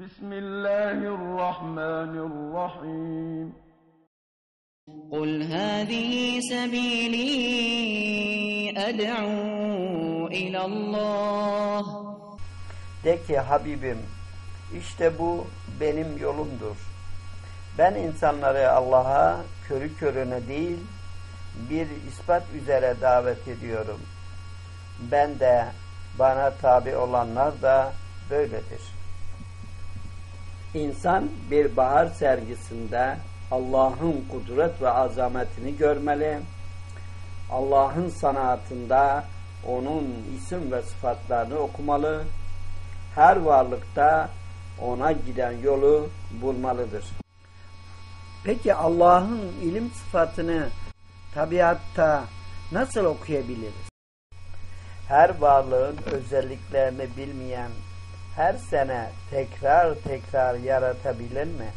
بسم الله الرحمن الرحيم قل هذه سبيلي أدعو إلى الله De ki Habibim, işte bu benim yolumdur. Ben insanları Allah'a körü körüne değil, bir ispat üzere davet ediyorum. Ben de, bana tabi olanlar da böyledir. İnsan bir bahar sergisinde Allah'ın kudret ve azametini görmeli. Allah'ın sanatında onun isim ve sıfatlarını okumalı. Her varlıkta ona giden yolu bulmalıdır. Peki Allah'ın ilim sıfatını tabiatta nasıl okuyabiliriz? Her varlığın özelliklerini bilmeyen her sene tekrar tekrar yaratabilir mi?